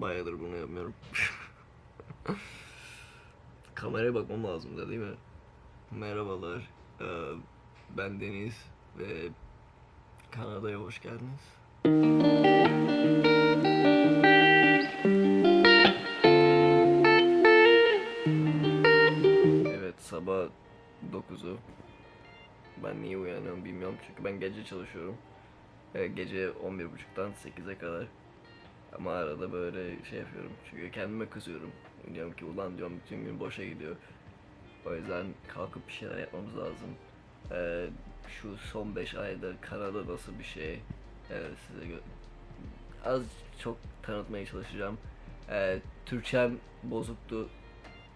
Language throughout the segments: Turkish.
Bayağıdır bunu yapmıyorum. Kameraya bakmam lazım da değil mi? Merhabalar. Ee, ben Deniz ve Kanada'ya hoş geldiniz. Evet sabah 9'u. Ben niye uyanıyorum bilmiyorum çünkü ben gece çalışıyorum. Ee, gece 11.30'dan 8'e kadar. Ama arada böyle şey yapıyorum. Çünkü kendime kızıyorum. Diyorum ki ulan diyorum bütün gün boşa gidiyor. O yüzden kalkıp bir şeyler yapmamız lazım. Ee, şu son 5 ayda Kanada nasıl bir şey? Evet, size az çok tanıtmaya çalışacağım. Ee, Türkçem bozuktu.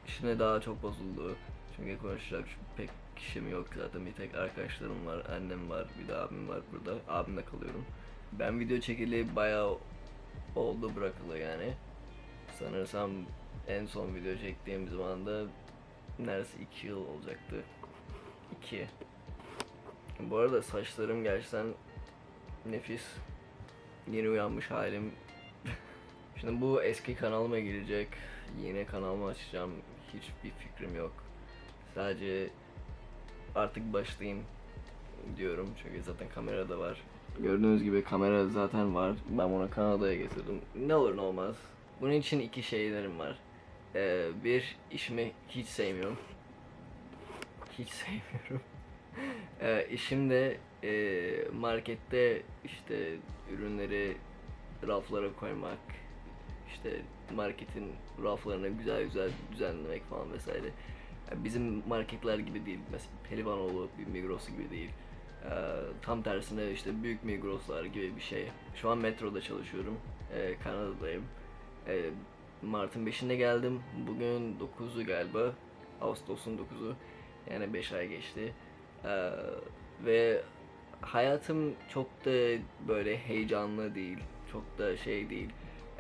Şimdi daha çok bozuldu. Çünkü konuşacak pek kişim yok zaten. Bir tek arkadaşlarım var, annem var, bir de abim var burada. Abimle kalıyorum. Ben video çekili bayağı oldu bırakılı yani. Sanırsam en son video çektiğim zaman da neredeyse 2 yıl olacaktı. 2. Bu arada saçlarım gerçekten nefis. Yeni uyanmış halim. Şimdi bu eski kanalıma girecek. Yeni kanalımı açacağım. Hiçbir fikrim yok. Sadece artık başlayayım diyorum. Çünkü zaten kamera da var. Gördüğünüz gibi kamera zaten var. Ben bunu Kanada'ya getirdim. Ne olur ne olmaz. Bunun için iki şeylerim var. Ee, bir, işimi hiç sevmiyorum. Hiç sevmiyorum. ee, işim de e, markette işte ürünleri raflara koymak, işte marketin raflarını güzel güzel düzenlemek falan vesaire. Yani bizim marketler gibi değil. Mesela Pelivanoğlu bir Migros gibi değil. Ee, tam tersine işte büyük Migros'lar gibi bir şey. Şu an metroda çalışıyorum. Ee, Kanada'dayım. Ee, Mart'ın 5'inde geldim. Bugün 9'u galiba. Ağustos'un 9'u. Yani 5 ay geçti. Ee, ve hayatım çok da böyle heyecanlı değil. Çok da şey değil.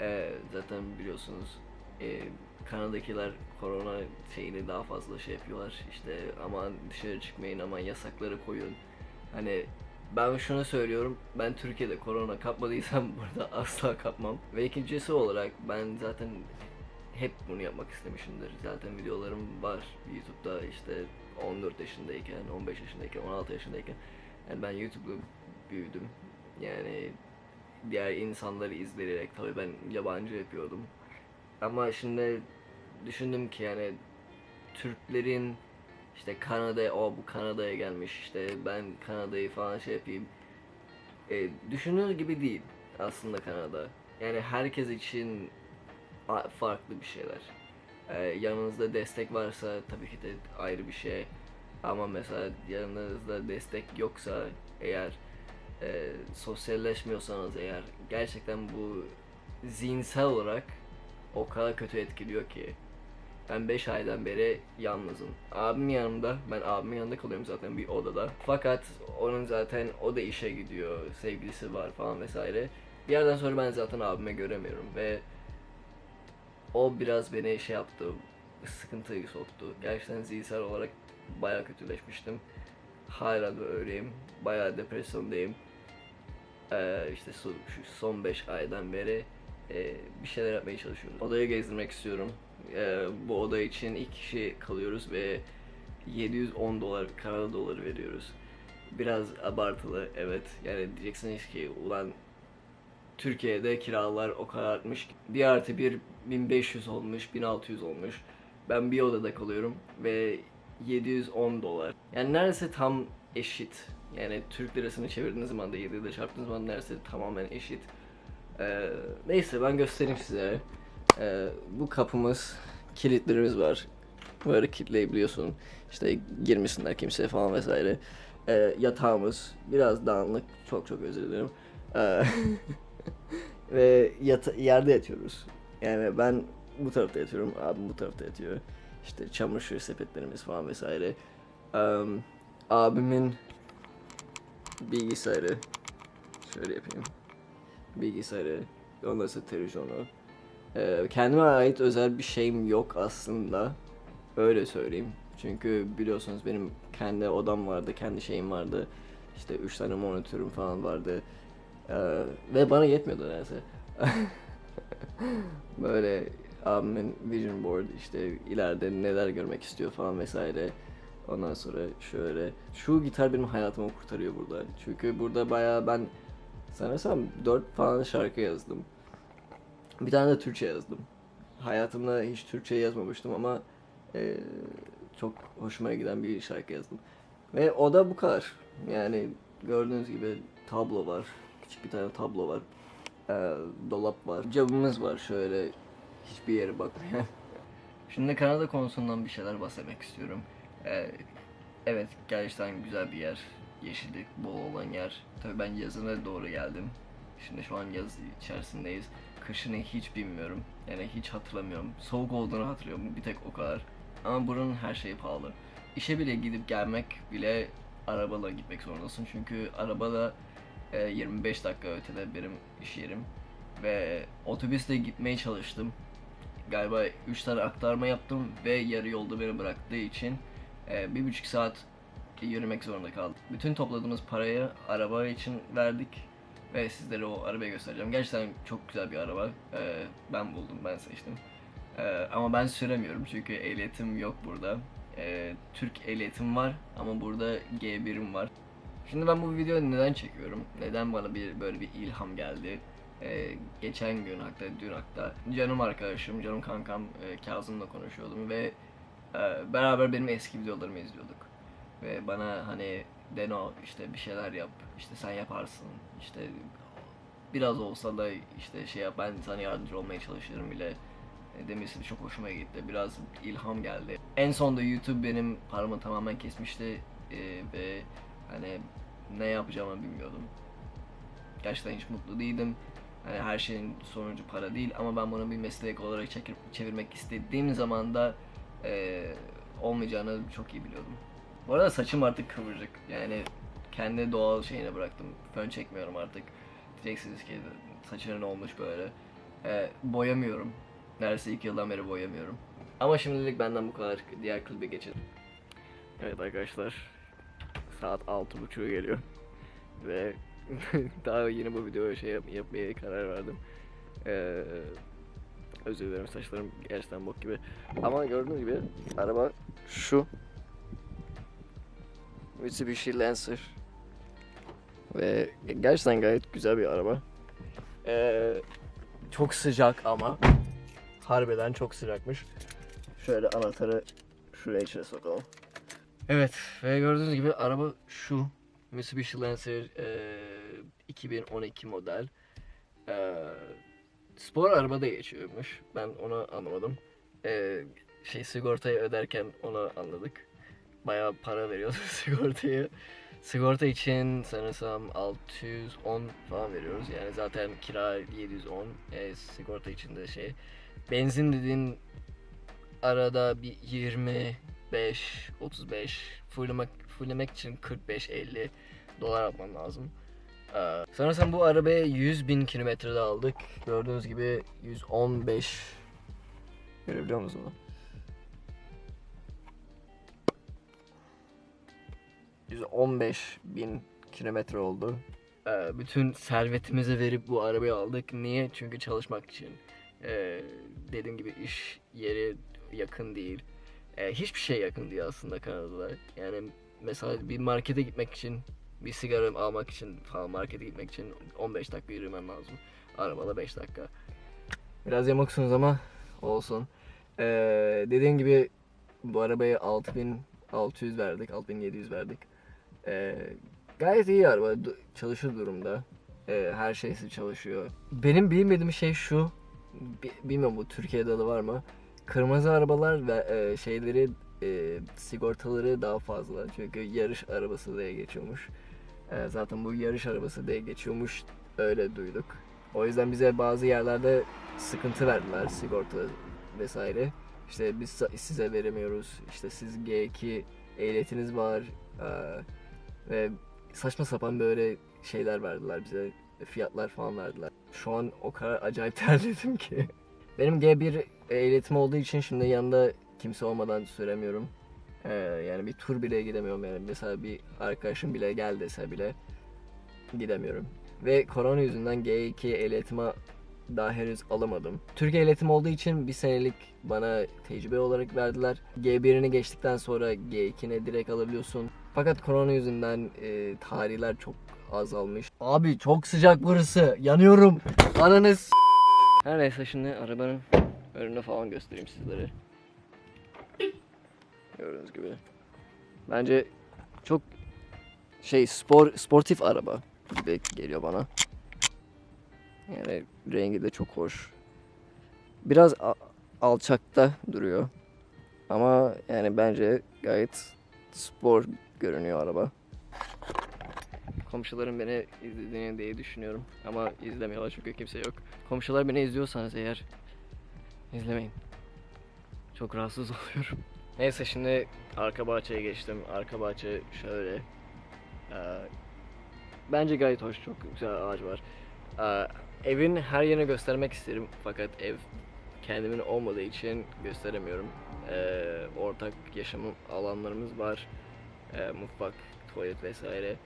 Ee, zaten biliyorsunuz e, Kanada'dakiler korona şeyini daha fazla şey yapıyorlar. İşte aman dışarı çıkmayın aman yasakları koyun. Hani ben şunu söylüyorum. Ben Türkiye'de korona kapmadıysam burada asla kapmam. Ve ikincisi olarak ben zaten hep bunu yapmak istemişimdir. Zaten videolarım var YouTube'da işte 14 yaşındayken, 15 yaşındayken, 16 yaşındayken. Yani ben YouTube'da büyüdüm. Yani diğer insanları izleyerek tabii ben yabancı yapıyordum. Ama şimdi düşündüm ki yani Türklerin işte Kanada'ya, o bu Kanada'ya gelmiş işte ben Kanada'yı falan şey yapayım. E, düşündüğünüz gibi değil aslında Kanada. Yani herkes için farklı bir şeyler. E, yanınızda destek varsa tabii ki de ayrı bir şey. Ama mesela yanınızda destek yoksa eğer e, sosyalleşmiyorsanız eğer gerçekten bu zihinsel olarak o kadar kötü etkiliyor ki. Ben 5 aydan beri yalnızım. Abim yanımda. Ben abimin yanında kalıyorum zaten bir odada. Fakat onun zaten o da işe gidiyor. Sevgilisi var falan vesaire. Bir yerden sonra ben zaten abime göremiyorum ve o biraz beni şey yaptı. Sıkıntıyı soktu. Gerçekten zihinsel olarak bayağı kötüleşmiştim. Hala da öyleyim. Bayağı depresyondayım. Ee, işte şu son 5 aydan beri e, bir şeyler yapmaya çalışıyorum. Odayı gezdirmek istiyorum. Ee, bu oda için iki kişi kalıyoruz ve 710 dolar Kanada doları veriyoruz. Biraz abartılı evet. Yani diyeceksiniz ki ulan Türkiye'de kiralar o kadar artmış. Bir artı bir 1500 olmuş, 1600 olmuş. Ben bir odada kalıyorum ve 710 dolar. Yani neredeyse tam eşit. Yani Türk lirasını çevirdiğiniz zaman da 7 ile çarptığınız zaman neredeyse tamamen eşit. Ee, neyse ben göstereyim size. Ee, bu kapımız, kilitlerimiz var. Böyle kilitleyebiliyorsun. İşte girmesinler kimseye falan vesaire. Ee, yatağımız biraz dağınık. Çok çok özür dilerim. Ee, ve yata- yerde yatıyoruz. Yani ben bu tarafta yatıyorum, abim bu tarafta yatıyor. İşte çamaşır sepetlerimiz falan vesaire. Ee, abimin bilgisayarı şöyle yapayım. Bilgisayarı, ondan sonra televizyonu. Ee, kendime ait özel bir şeyim yok aslında. Öyle söyleyeyim. Çünkü biliyorsunuz benim kendi odam vardı, kendi şeyim vardı. İşte 3 tane monitörüm falan vardı. Ee, ve bana yetmiyordu neredeyse. Böyle abimin vision board işte ileride neler görmek istiyor falan vesaire. Ondan sonra şöyle şu gitar benim hayatımı kurtarıyor burada. Çünkü burada bayağı ben sanırsam 4 falan şarkı yazdım. Bir tane de Türkçe yazdım. Hayatımda hiç Türkçe yazmamıştım ama eee, çok hoşuma giden bir şarkı yazdım. Ve o da bu kadar. Yani gördüğünüz gibi tablo var. Küçük bir tane tablo var. Eee, dolap var. Camımız var şöyle hiçbir yere bakmayan. Şimdi Kanada konusundan bir şeyler bahsetmek istiyorum. Ee, evet gerçekten güzel bir yer. Yeşillik bol olan yer. Tabii ben yazına doğru geldim. Şimdi şu an yaz içerisindeyiz. Kışını hiç bilmiyorum. Yani hiç hatırlamıyorum. Soğuk olduğunu hatırlıyorum bir tek o kadar. Ama buranın her şeyi pahalı. İşe bile gidip gelmek bile arabayla gitmek zorundasın. Çünkü arabada e, 25 dakika ötede benim iş yerim. Ve otobüsle gitmeye çalıştım. Galiba 3 tane aktarma yaptım ve yarı yolda beni bıraktığı için e, bir buçuk saat yürümek zorunda kaldım. Bütün topladığımız parayı araba için verdik ve sizlere o arabayı göstereceğim. Gerçekten çok güzel bir araba. E, ben buldum, ben seçtim. E, ama ben süremiyorum çünkü ehliyetim yok burada. E, Türk ehliyetim var ama burada G1'im var. Şimdi ben bu videoyu neden çekiyorum? Neden bana bir böyle bir ilham geldi? Ee, geçen gün hatta dün hatta canım arkadaşım, canım kankam e, Kazım'la konuşuyordum ve e, beraber benim eski videolarımı izliyorduk. Ve bana hani Deno işte bir şeyler yap, işte sen yaparsın, işte biraz olsa da işte şey yap ben sana yardımcı olmaya çalışırım bile e, demesi çok hoşuma gitti. Biraz ilham geldi. En sonunda YouTube benim paramı tamamen kesmişti e, ve hani ne yapacağımı bilmiyordum. Gerçekten hiç mutlu değildim. Hani her şeyin sonucu para değil ama ben bunu bir meslek olarak çekip çevirmek istediğim zaman da e, olmayacağını çok iyi biliyordum. Bu arada saçım artık kıvırcık. Yani kendi doğal şeyine bıraktım. Fön çekmiyorum artık. Diyeceksiniz ki saçının olmuş böyle. E, boyamıyorum. Neredeyse iki yıldan beri boyamıyorum. Ama şimdilik benden bu kadar. Diğer klibe geçelim. Evet arkadaşlar. Saat 6.30'a geliyor. Ve daha yeni bu videoya şey yap- yapmaya karar verdim. Ee, özür dilerim saçlarım gerçekten bok gibi. Ama gördüğünüz gibi araba şu. Mitsubishi Lancer. Ve gerçekten gayet güzel bir araba. Ee, çok sıcak ama. Harbiden çok sıcakmış. Şöyle anahtarı şuraya içine sokalım. Evet ve gördüğünüz gibi araba şu. Mitsubishi Lancer eee, 2012 model. Eee, spor araba da geçiyormuş. Ben onu anlamadım. Eee, şey sigortayı öderken onu anladık. Bayağı para veriyoruz sigortayı. Sigorta için sanırsam 610 falan veriyoruz. Yani zaten kira 710. E, sigorta için de şey. Benzin dediğin arada bir 25, 35, fulllemek, fulllemek için 45-50 dolar atman lazım. Ee, sanırsam bu arabaya 100 bin kilometrede aldık. Gördüğünüz gibi 115 Görebiliyor musunuz 115 bin kilometre oldu. Ee, bütün servetimizi verip bu arabayı aldık. Niye? Çünkü çalışmak için. Ee, dediğim gibi iş yeri yakın değil. Ee, hiçbir şey yakın değil aslında Kanada'da. Yani mesela bir markete gitmek için, bir sigara almak için falan markete gitmek için 15 dakika yürümen lazım. Arabada 5 dakika. Biraz yamuksunuz ama olsun. Ee, dediğim gibi bu arabaya 6600 verdik, 6700 verdik. Ee, gayet iyi araba, çalışır durumda. Ee, her şeysi çalışıyor. Benim bilmediğim şey şu, bi- bilmiyorum bu Türkiye'de de var mı? Kırmızı arabalar ve e, şeyleri e, sigortaları daha fazla çünkü yarış arabası diye geçiyormuş. E, zaten bu yarış arabası diye geçiyormuş öyle duyduk. O yüzden bize bazı yerlerde sıkıntı verdiler sigorta vesaire. İşte biz size veremiyoruz. İşte siz G2 ehliyetiniz var e, ve saçma sapan böyle şeyler verdiler bize. Fiyatlar falan verdiler. Şu an o kadar acayip terledim ki. Benim G1 ehliyetim olduğu için şimdi yanında kimse olmadan süremiyorum. Ee, yani bir tur bile gidemiyorum yani. Mesela bir arkadaşım bile gel dese bile gidemiyorum. Ve korona yüzünden G2 ehliyetime daha henüz alamadım. Türkiye iletim olduğu için bir senelik bana tecrübe olarak verdiler. G1'ini geçtikten sonra G2'ne direkt alabiliyorsun. Fakat korona yüzünden e, tarihler çok azalmış. Abi çok sıcak burası. Yanıyorum. Ananız. Her neyse şimdi arabanın önünü falan göstereyim sizlere. Gördüğünüz gibi. Bence çok şey spor sportif araba gibi geliyor bana. Yani rengi de çok hoş. Biraz alçakta duruyor. Ama yani bence gayet spor görünüyor araba. Komşularım beni izlediğini diye düşünüyorum. Ama izlemiyorlar çünkü kimse yok. Komşular beni izliyorsanız eğer izlemeyin. Çok rahatsız oluyorum. Neyse şimdi arka bahçeye geçtim. Arka bahçe şöyle. Ee, bence gayet hoş. Çok güzel ağaç var. Ee, evin her yerini göstermek isterim. Fakat ev kendimin olmadığı için gösteremiyorum. Ee, ortak yaşam alanlarımız var. Ee, mutfak, tuvalet vesaire.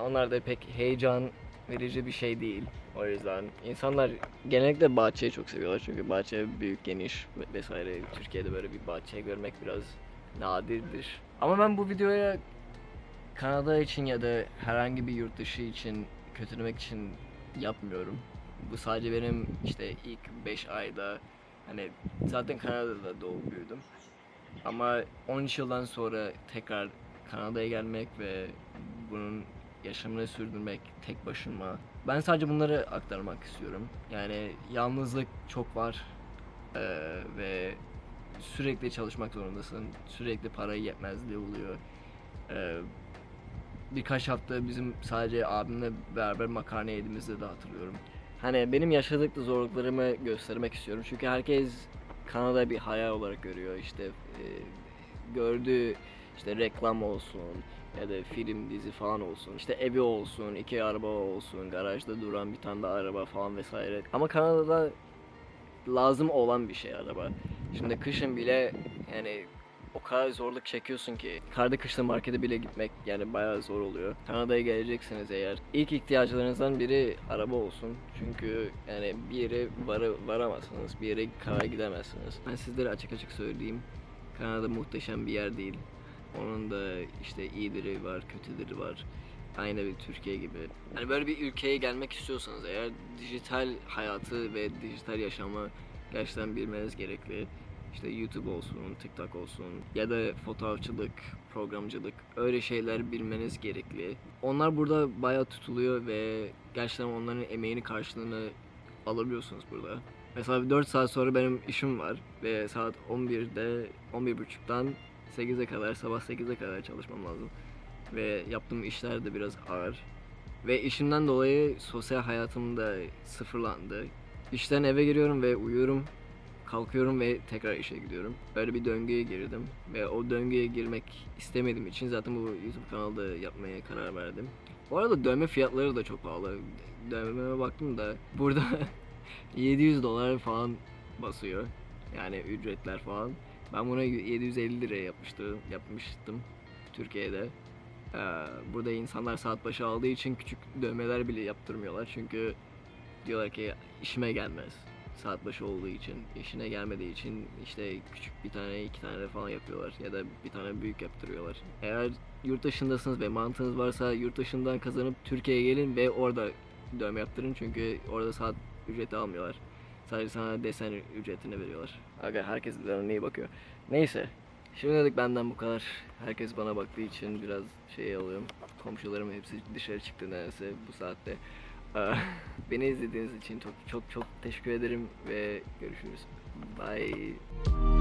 Onlar da pek heyecan verici bir şey değil. O yüzden insanlar genellikle bahçeyi çok seviyorlar çünkü bahçe büyük, geniş ve- vesaire. Türkiye'de böyle bir bahçe görmek biraz nadirdir. Ama ben bu videoya Kanada için ya da herhangi bir yurt dışı için kötülemek için yapmıyorum. Bu sadece benim işte ilk 5 ayda hani zaten Kanada'da doğup büyüdüm. Ama 13 yıldan sonra tekrar Kanada'ya gelmek ve bunun yaşamını sürdürmek tek başıma. Ben sadece bunları aktarmak istiyorum. Yani yalnızlık çok var Eee, ve sürekli çalışmak zorundasın. Sürekli para yetmezliği oluyor. Eee, birkaç hafta bizim sadece abimle beraber makarna yediğimizde de hatırlıyorum. Hani benim yaşadıklı zorluklarımı göstermek istiyorum. Çünkü herkes Kanada bir hayal olarak görüyor. İşte e, gördüğü işte reklam olsun ya da film dizi falan olsun. İşte evi olsun, iki araba olsun, garajda duran bir tane daha araba falan vesaire. Ama Kanada'da lazım olan bir şey araba. Şimdi kışın bile yani o kadar zorluk çekiyorsun ki karda kışta markete bile gitmek yani bayağı zor oluyor. Kanada'ya geleceksiniz eğer ilk ihtiyaçlarınızdan biri araba olsun. Çünkü yani bir yere var varamazsınız, bir yere kadar gidemezsiniz. Ben sizlere açık açık söyleyeyim. Kanada muhteşem bir yer değil. Onun da işte iyileri var, kötüleri var. Aynı bir Türkiye gibi. Hani böyle bir ülkeye gelmek istiyorsanız eğer dijital hayatı ve dijital yaşamı gerçekten bilmeniz gerekli. İşte YouTube olsun, TikTok olsun ya da fotoğrafçılık, programcılık öyle şeyler bilmeniz gerekli. Onlar burada bayağı tutuluyor ve gerçekten onların emeğini karşılığını alabiliyorsunuz burada. Mesela 4 saat sonra benim işim var ve saat 11'de 11.30'dan 8'e kadar sabah 8'e kadar çalışmam lazım. Ve yaptığım işler de biraz ağır. Ve işimden dolayı sosyal hayatım da sıfırlandı. İşten eve giriyorum ve uyuyorum. Kalkıyorum ve tekrar işe gidiyorum. Böyle bir döngüye girdim. Ve o döngüye girmek istemediğim için zaten bu YouTube kanalda yapmaya karar verdim. Bu arada dövme fiyatları da çok pahalı. Dövmeme baktım da burada 700 dolar falan basıyor. Yani ücretler falan. Ben buna 750 liraya yapmıştım, yapmıştım Türkiye'de. Ee, burada insanlar saat başı aldığı için küçük dövmeler bile yaptırmıyorlar. Çünkü diyorlar ki işime gelmez. Saat başı olduğu için, işine gelmediği için işte küçük bir tane iki tane falan yapıyorlar ya da bir tane büyük yaptırıyorlar. Eğer yurt dışındasınız ve mantığınız varsa yurt dışından kazanıp Türkiye'ye gelin ve orada dövme yaptırın çünkü orada saat ücreti almıyorlar. Sadece sana desen ücretini veriyorlar. Aga herkes üzerine iyi bakıyor. Neyse. Şimdilik benden bu kadar. Herkes bana baktığı için biraz şey alıyorum. Komşularım hepsi dışarı çıktı neredeyse bu saatte. Aa, Beni izlediğiniz için çok çok çok teşekkür ederim ve görüşürüz. Bye.